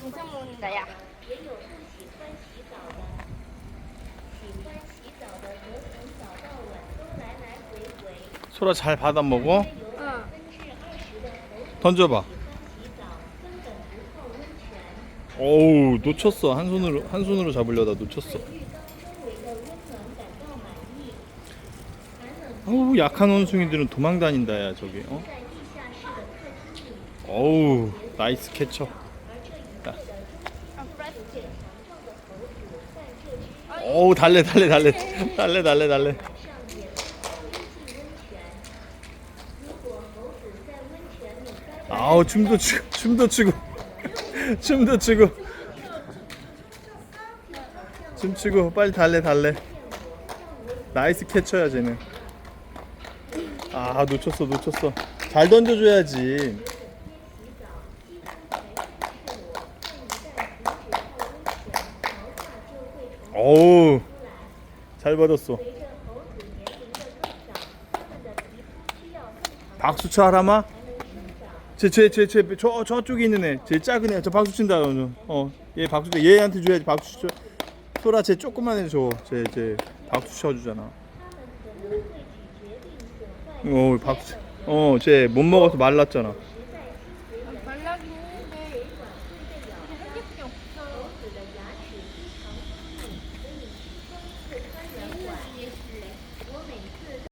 동생 소라 잘 받아 먹어? 응. 던져봐. 어우 놓쳤어 한 손으로 한 손으로 잡으려다 놓쳤어. 어우 약한 원숭이들은 도망 다닌다야 저기 어. 어우 나이스 캐쳐. 야. 어우 달래 달래 달래. 달래 달래 달래. 아우 춤도 추고 춤도 추고. 춤도 추고. 춤추고. 빨리 달래 달래. 나이스 캐쳐야 쟤는. 아 놓쳤어 놓쳤어. 잘 던져줘야지 어우 잘 받았어 박수 쳐 하라마 쟤쟤쟤쟤저 저쪽에 있는 애, 제일 작은 애, 저 박수 친다 오늘. 어, 얘 박수 쳐. 얘한테 줘야지 박수 쳐. 소라 쟤 조그만 애 줘. 쟤쟤 박수 쳐 주잖아. 어, 박수. 어, 쟤못 먹어서 말랐잖아.